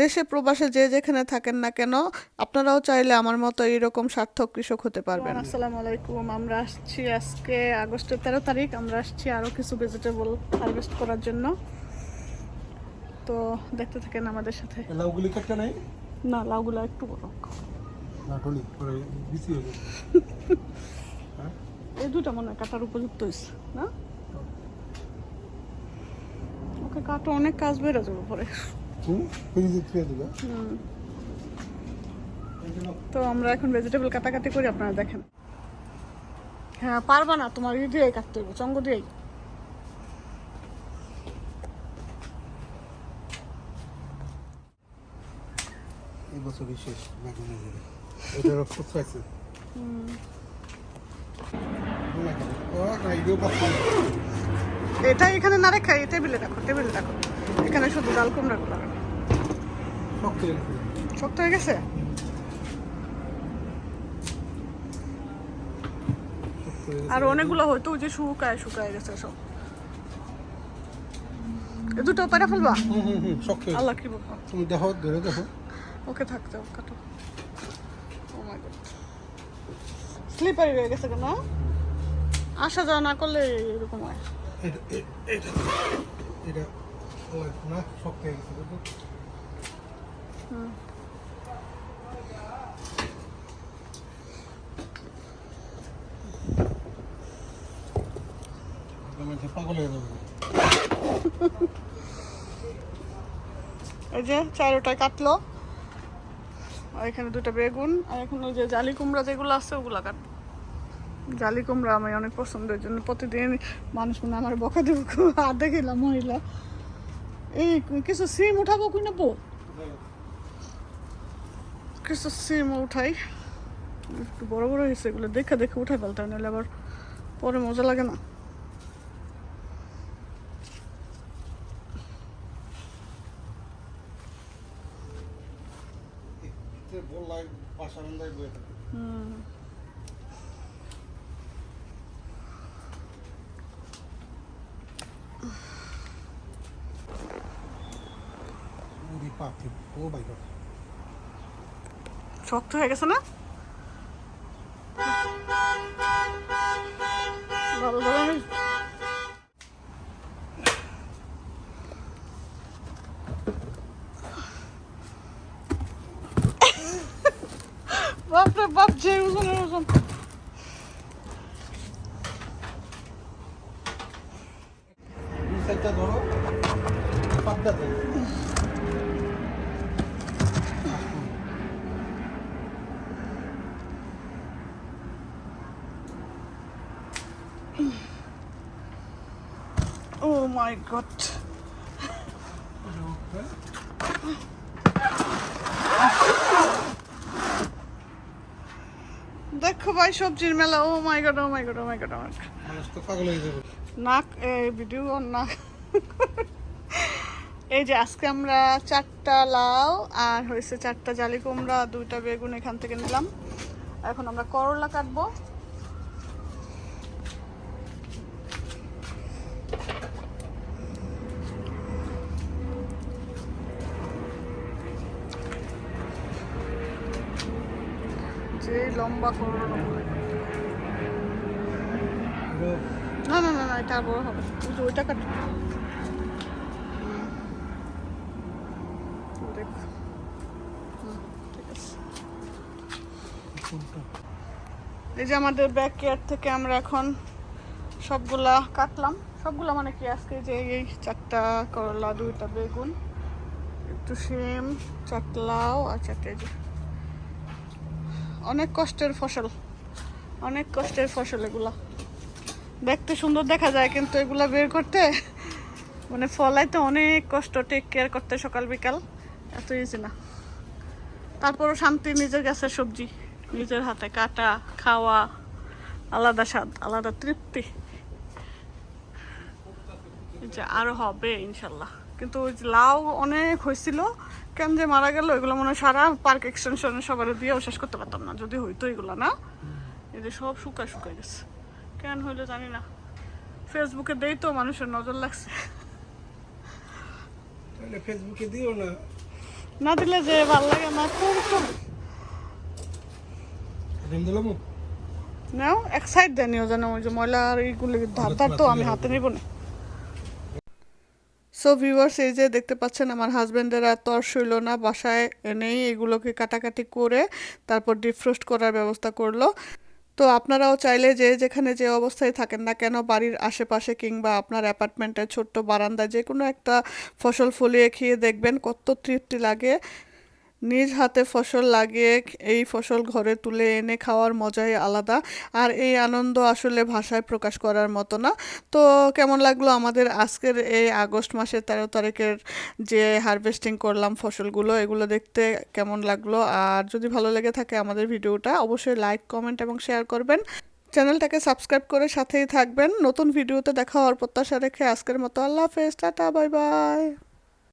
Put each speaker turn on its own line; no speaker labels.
দেশে প্রবাসে যে যেখানে থাকেন না কেন আপনারাও চাইলে আমার মতো এরকম সার্থক কৃষক হতে পারবেন। আসসালামু। আলাইকুম আমরা আসছি আজকে আগস্টের তেরো তারিখ। আমরা আসছি আরও কিছু ভেজিটেবল হারভেস্ট করার জন্য। তো দেখতে থাকেন আমাদের সাথে।
লাউগুলি নাই?
না লাউগুলো একটু বড়।
না পরে বিসি হয়ে
এই দুটা মনে হয় কাটার উপযুক্ত হয়েছে না? ওকে কাটো অনেক কাজ বেড়ে যাবে পরে। তো আমরা এখন ভেজিটেবল কাটাকাটি করি আপনারা দেখেন। হ্যাঁ পারবা না তোমার ই দিয়ে কাটতে হবে চঙ্গ দিয়েই।
এই বিশেষ এটা
এখানে না রেখে এই টেবিলে রাখো টেবিলে রাখো। এখানে শুধু ডাল কুমড়া গুলো রাখো।
শক্ত হয়ে গেছে?
শক্ত হয়ে গেছে। আর অনেকগুলো হয়তো যে শুকায় শুকায় গেছে সব। দুটো পেরে ফেলবা?
হুম হুম শক্ত।
আল্লাহ কি বলব?
তুমি দেখো ধরে দেখো।
ওকে থাকতে কাটো। ও মাই গড স্লিপারি হয়ে গেছে কেন? আসা যাওয়া না করলে এরকম হয়।
এটা এটা এটা না শক্ত হয়ে গেছে দেখো মানুষে পাগল হয়ে যাবে
এই যে কাটলো। আর এখানে দুটো বেগুন, আর এখন ওই যে জালি কুমড়া যেগুলো আছে ওগুলো কাট অনেক পছন্দের জন্য মানুষ মনে আমার বকা দেবো, আর দেখিলাম মহিলা। এই, কিছু সিম উঠাবো কি নেব? কিছু সিম উঠাই। একটু বড় বড় হয়েছে এগুলো দেখে দেখে উঠাই ফেলতে হয়, নাহলে আবার পরে মজা লাগে না। হুম।
পাখি ও গড
শক্ত হয়ে গেছে না ভালো ধরে আমি বাপরে বাপ যে ওজনের ওজন
দুই সাইডটা ধরো পাবদাতে
ও মাই গড দেখো ভাই সবজির মেলা। ও my god oh my god oh my god
তো পাগল হয়ে যাবে।
নাক ভিডিও নাক। এই যে আজকে আমরা চারটা লাউ আর হয়েছে চারটা জালি কুমড়া দুইটা বেগুন এখান থেকে নিলাম। এখন আমরা করলা কাটবো। যে লম্বা করলা না না না না, এটা বড় হবে। যে ওইটা কাট। এই যে আমাদের ব্যাক কেয়ার থেকে আমরা এখন সবগুলা কাটলাম। সবগুলা মানে কি? আজকে যে এই চারটা করলা, দুইটা বেগুন, একটু শিম চারটা লাউ আর চারটে অনেক কষ্টের ফসল। অনেক কষ্টের ফসল এগুলা। দেখতে সুন্দর দেখা যায়, কিন্তু এগুলা বের করতে মানে ফলাইতে অনেক কষ্ট টেক কেয়ার করতে সকাল, বিকাল। এত ইজি না। তারপরও শান্তি নিজের গাছের সবজি, নিজের হাতে কাটা, খাওয়া, আলাদা স্বাদ, আলাদা তৃপ্তি। যে আরও হবে ইনশাল্লাহ। কিন্তু ওই লাউ অনেক হয়েছিল কেন যে মারা গেল এগুলো মনে হয় সারা পার্ক এক্সটেনশনে সবার দিয়েও শেষ করতে পারতাম না যদি হইতো এগুলো না? এই যে সব শুকায় শুকায় গেছে। কেন হইল জানি না। ফেসবুকে দেই তো মানুষের নজর লাগছে।
ফেসবুকে দিও না।
না দিলে যে ভালো লাগে না খুব খুব নাও এক সাইড দেয় নিও যেন ওই যে ময়লা আর এইগুলো ধার ধার তো আমি হাতে নিব না। সো ভিউয়ার্স এই যে দেখতে পাচ্ছেন, আমার হাজব্যান্ডের আর তর সইল না, বাসায় এনেই এগুলোকে কাটাকাটি করে তারপর ডিফ্রোস্ট করার ব্যবস্থা করল। তো আপনারাও চাইলে যে যেখানে যে অবস্থায় থাকেন না কেন, বাড়ির আশেপাশে কিংবা আপনার অ্যাপার্টমেন্টের ছোট্ট বারান্দায় যে কোনো একটা ফসল ফলিয়ে খেয়ে দেখবেন কত তৃপ্তি লাগে। নিজ হাতে ফসল লাগিয়ে এই ফসল ঘরে তুলে এনে খাওয়ার মজাই আলাদা। আর এই আনন্দ আসলে ভাষায় প্রকাশ করার মতো না। তো কেমন লাগল আমাদের আজকের এই আগস্ট মাসের তেরো তারিখের যে হারভেস্টিং করলাম ফসলগুলো, এগুলো দেখতে কেমন লাগল? আর যদি ভালো লেগে থাকে আমাদের ভিডিওটা, অবশ্যই লাইক কমেন্ট এবং শেয়ার করবেন। চ্যানেলটাকে সাবস্ক্রাইব করে সাথেই থাকবেন। নতুন ভিডিওতে দেখা হওয়ার প্রত্যাশা রেখে আজকের মতো আল্লাহ হাফেজ। Tata bye bye